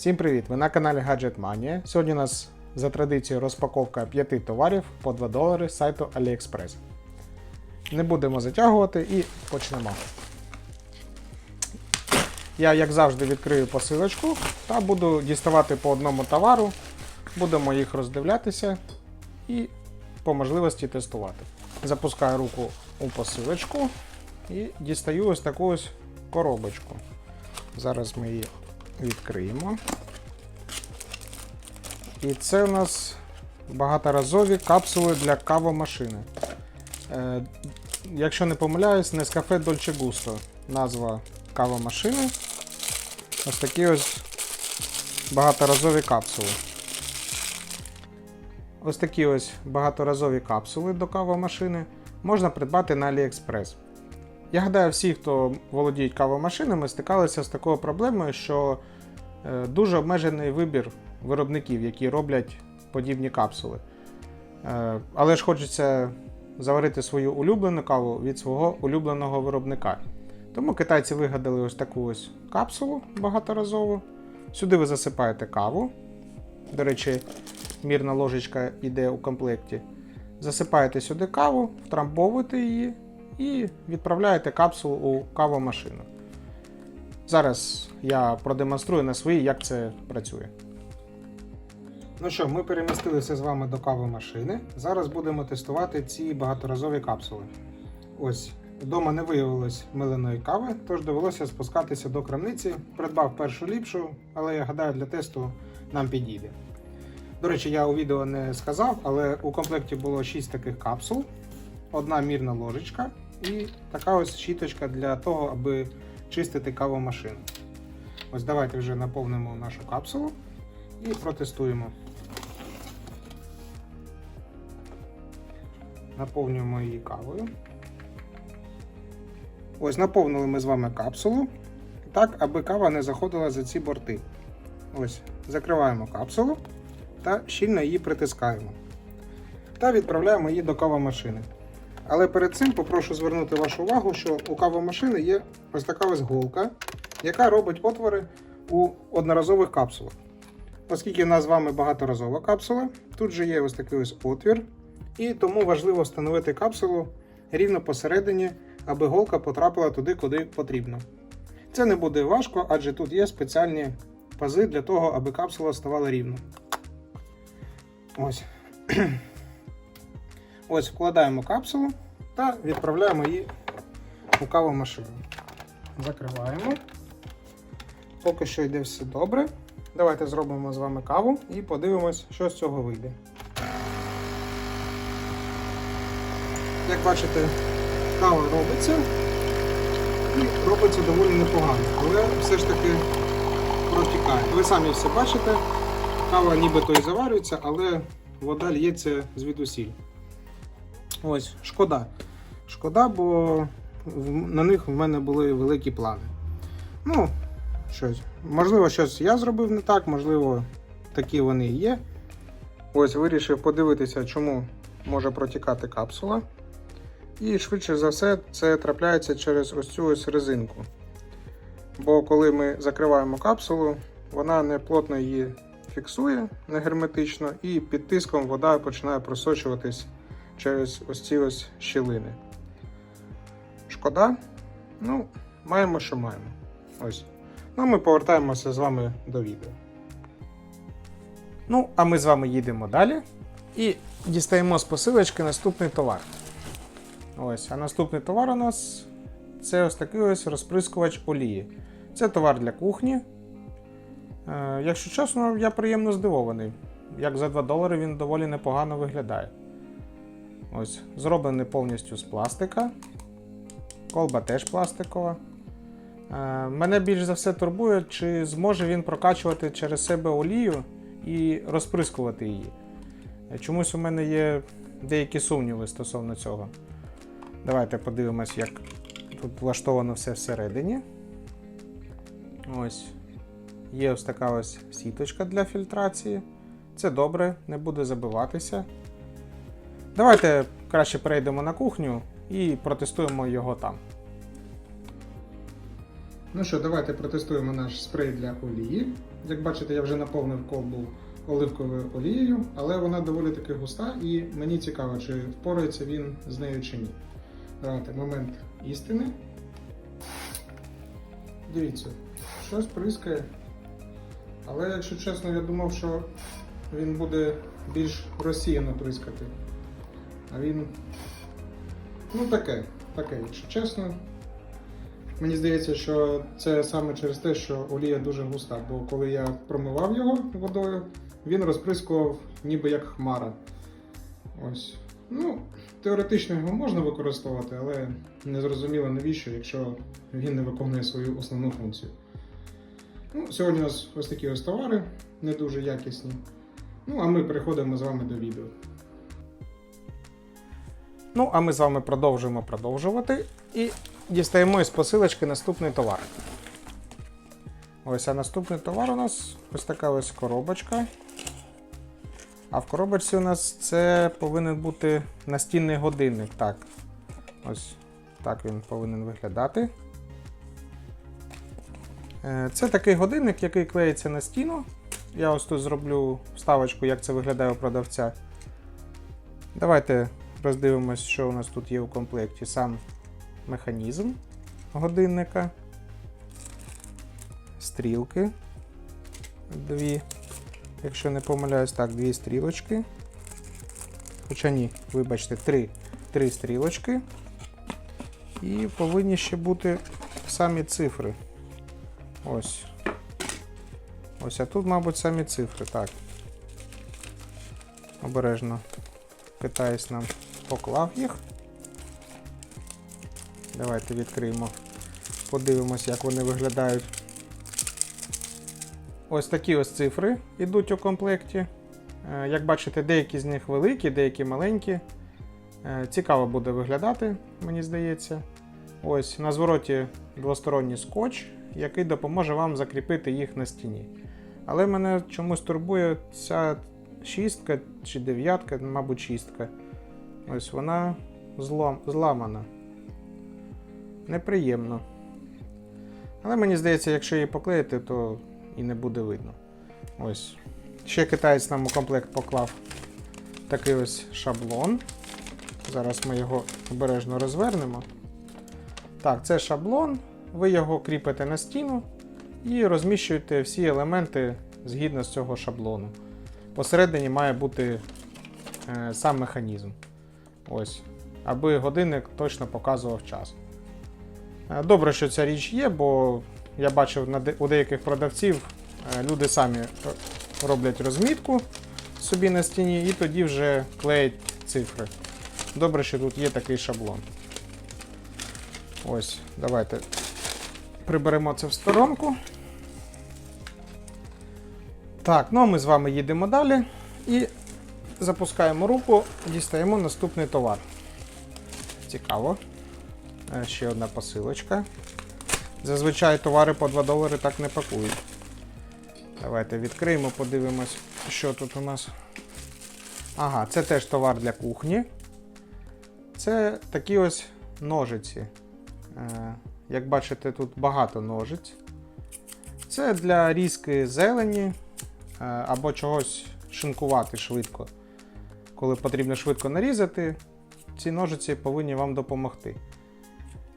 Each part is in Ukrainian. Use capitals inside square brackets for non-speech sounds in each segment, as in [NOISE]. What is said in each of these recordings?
Всім привіт! Ви на каналі Gadget Mania. Сьогодні у нас за традицією розпаковка 5 товарів по 2 долари з сайту AliExpress. Не будемо затягувати і почнемо. Я, як завжди, відкрию посилочку та буду діставати по одному товару. Будемо їх роздивлятися і по можливості тестувати. Запускаю руку у посилочку і дістаю ось таку ось коробочку. Зараз ми її відкриємо. І це у нас багаторазові капсули для кавомашини. Е, якщо не помиляюсь, Nescafe Dolce Gusto назва кавомашини. Ось такі ось багаторазові капсули. Ось такі ось багаторазові капсули до кавомашини можна придбати на AliExpress. Я гадаю, всі, хто володіють кавомашинами, стикалися з такою проблемою, що е, дуже обмежений вибір виробників, які роблять подібні капсули. Е, але ж хочеться заварити свою улюблену каву від свого улюбленого виробника. Тому китайці вигадали ось таку ось капсулу багаторазову. Сюди ви засипаєте каву. До речі, мірна ложечка йде у комплекті. Засипаєте сюди каву, втрамбовуєте її і відправляєте капсулу у кавомашину. Зараз я продемонструю на своїй, як це працює. Ну що, ми перемістилися з вами до кавомашини. Зараз будемо тестувати ці багаторазові капсули. Ось, вдома не виявилось миленої кави, тож довелося спускатися до крамниці. Придбав першу ліпшу, але я гадаю, для тесту нам підійде. До речі, я у відео не сказав, але у комплекті було 6 таких капсул, одна мірна ложечка і така ось щіточка для того, аби чистити кавомашину. Ось давайте вже наповнимо нашу капсулу і протестуємо. Наповнюємо її кавою. Ось наповнили ми з вами капсулу. Так, аби кава не заходила за ці борти. Ось, закриваємо капсулу та щільно її притискаємо. Та відправляємо її до кавомашини. Але перед цим попрошу звернути вашу увагу, що у кавомашини є ось така ось голка, яка робить отвори у одноразових капсулах. Оскільки в нас з вами багаторазова капсула, тут же є ось такий ось отвір, і тому важливо встановити капсулу рівно посередині, аби голка потрапила туди, куди потрібно. Це не буде важко, адже тут є спеціальні пази для того, аби капсула ставала рівно. Ось. [CLEARS THROAT] Ось вкладаємо капсулу та відправляємо її у кавомашину. Закриваємо. Поки що йде все добре. Давайте зробимо з вами каву і подивимось, що з цього вийде. Як бачите, кава робиться і робиться доволі непогано, але все ж таки протікає. Ви самі все бачите, кава нібито і заварюється, але вода лється звідусіль. Ось, шкода. Шкода, бо на них в мене були великі плани. Ну, щось. Можливо, щось я зробив не так, можливо, такі вони і є. Ось вирішив подивитися, чому може протікати капсула. І швидше за все, це трапляється через ось цю ось резинку. Бо коли ми закриваємо капсулу, вона не плотно її фіксує, не герметично, і під тиском вода починає просочуватись через ось ці ось щілини. Шкода. Ну, маємо, що маємо. Ось. Ну, ми повертаємося з вами до відео. Ну, а ми з вами їдемо далі і дістаємо з посилочки наступний товар. Ось, а наступний товар у нас це ось такий ось розприскувач олії. Це товар для кухні. Е, якщо чесно, я приємно здивований. Як за 2 долари він доволі непогано виглядає. Ось, зроблений повністю з пластика. Колба теж пластикова. Е, мене більш за все турбує, чи зможе він прокачувати через себе олію і розприскувати її. Е, Чомусь у мене є деякі сумніви стосовно цього. Давайте подивимось, як тут влаштовано все всередині. Ось. Є ось така ось сіточка для фільтрації. Це добре, не буде забиватися. Давайте краще перейдемо на кухню і протестуємо його там. Ну що, давайте протестуємо наш спрей для олії. Як бачите, я вже наповнив колбу оливковою олією, але вона доволі таки густа і мені цікаво, чи впорається він з нею чи ні. Давайте момент істини. Дивіться, щось прискає. Але якщо чесно, я думав, що він буде більш розсіяно прискати. А він. Ну таке, таке, якщо чесно. Мені здається, що це саме через те, що олія дуже густа, бо коли я промивав його водою, він розприскував ніби як хмара. Ось. Ну, теоретично його можна використовувати, але не зрозуміло навіщо, якщо він не виконує свою основну функцію. Ну, сьогодні у нас ось такі ось товари, не дуже якісні. Ну, а ми переходимо з вами до відео. Ну, а ми з вами продовжуємо продовжувати і дістаємо із посилочки наступний товар. Ось а наступний товар у нас ось така ось коробочка. А в коробочці у нас це повинен бути настінний годинник. Так. Ось так він повинен виглядати. Е, Це такий годинник, який клеїться на стіну. Я ось тут зроблю вставочку, як це виглядає у продавця. Давайте роздивимось, що у нас тут є у комплекті. Сам механізм годинника, стрілки. Дві. Якщо не помиляюсь, так, дві стрілочки. Хоча ні, вибачте, три, три стрілочки. І повинні ще бути самі цифри. Ось. Ось, а тут, мабуть, самі цифри, так. Обережно китаєць нам поклав їх. Давайте відкриємо. Подивимось, як вони виглядають. Ось такі ось цифри йдуть у комплекті. Е, Як бачите, деякі з них великі, деякі маленькі. Е, Цікаво буде виглядати, мені здається. Ось на звороті двосторонній скотч, який допоможе вам закріпити їх на стіні. Але мене чомусь турбує ця шістка чи дев'ятка, мабуть, шістка. Ось вона злом, зламана. Неприємно. Але мені здається, якщо її поклеїти, то і не буде видно. Ось. Ще китаєць нам у комплект поклав такий ось шаблон. Зараз ми його обережно розвернемо. Так, це шаблон. Ви його кріпите на стіну і розміщуєте всі елементи згідно з цього шаблону. Посередині має бути е, сам механізм. Ось. Аби годинник точно показував час. Е, Добре, що ця річ є, бо я бачив у деяких продавців е, люди самі роблять розмітку собі на стіні і тоді вже клеять цифри. Добре, що тут є такий шаблон. Ось, давайте приберемо це в сторонку. Так, ну а ми з вами їдемо далі і запускаємо руку, дістаємо наступний товар. Цікаво. Е, Ще одна посилочка. Зазвичай товари по 2 долари так не пакують. Давайте відкриємо, подивимось, що тут у нас. Ага, це теж товар для кухні. Це такі ось ножиці. Е, Як бачите, тут багато ножиць. Це для різки зелені е, або чогось шинкувати швидко. Коли потрібно швидко нарізати, ці ножиці повинні вам допомогти.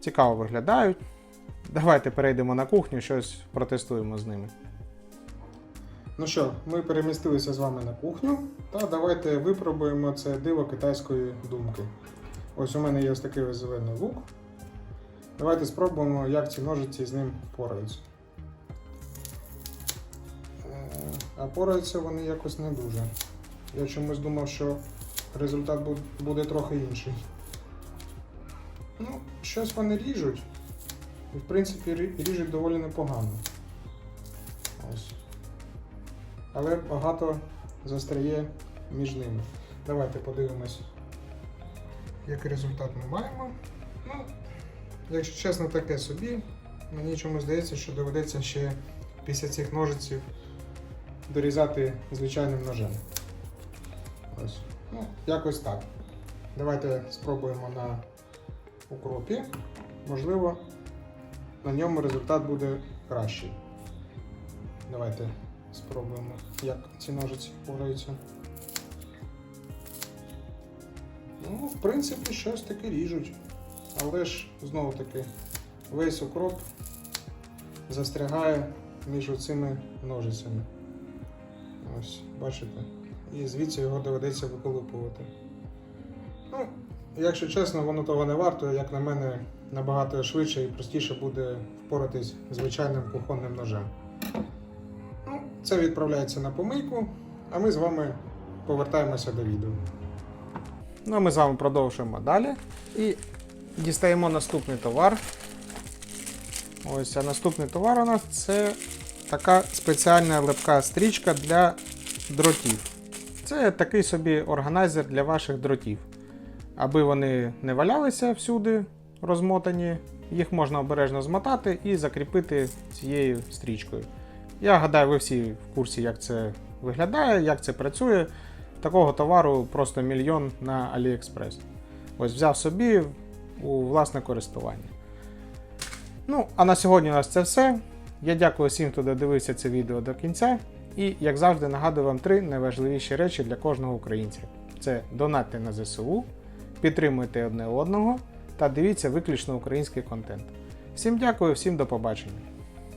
Цікаво виглядають. Давайте перейдемо на кухню, щось протестуємо з ними. Ну що, ми перемістилися з вами на кухню, та давайте випробуємо це диво китайської думки. Ось у мене є ось такий ось зелений лук. Давайте спробуємо, як ці ножиці з ним пораються. Е, А пораються вони якось не дуже. Я чомусь думав, що результат буде трохи інший. Ну, щось вони ріжуть. І в принципі ріжуть доволі непогано. Ось. Але багато застряє між ними. Давайте подивимось, який результат ми маємо. Ну, якщо чесно, таке собі. Мені чомусь здається, що доведеться ще після цих ножиців дорізати звичайним ножем. Ось. Ну, якось так. Давайте спробуємо на укропі. Можливо, на ньому результат буде кращий. Давайте спробуємо, як ці ножиці впораються. Ну, в принципі, щось таке ріжуть. Але ж знову таки весь укроп застрягає між цими ножицями. Ось, бачите? І звідси його доведеться виколупувати. Ну, якщо чесно, воно того не варто, як на мене, набагато швидше і простіше буде впоратись звичайним кухонним ножем. Ну, це відправляється на помийку, а ми з вами повертаємося до відео. Ну, а ми з вами продовжуємо далі і дістаємо наступний товар. Ось, а наступний товар у нас це така спеціальна липка стрічка для дротів. Це такий собі органайзер для ваших дротів. Аби вони не валялися всюди розмотані, їх можна обережно змотати і закріпити цією стрічкою. Я гадаю, ви всі в курсі, як це виглядає, як це працює. Такого товару просто мільйон на AliExpress. Ось взяв собі у власне користування. Ну, а на сьогодні у нас це все. Я дякую всім, хто додивився це відео до кінця. І, як завжди, нагадую вам три найважливіші речі для кожного українця: це донатьте на ЗСУ, підтримуйте одне одного та дивіться виключно український контент. Всім дякую, всім до побачення.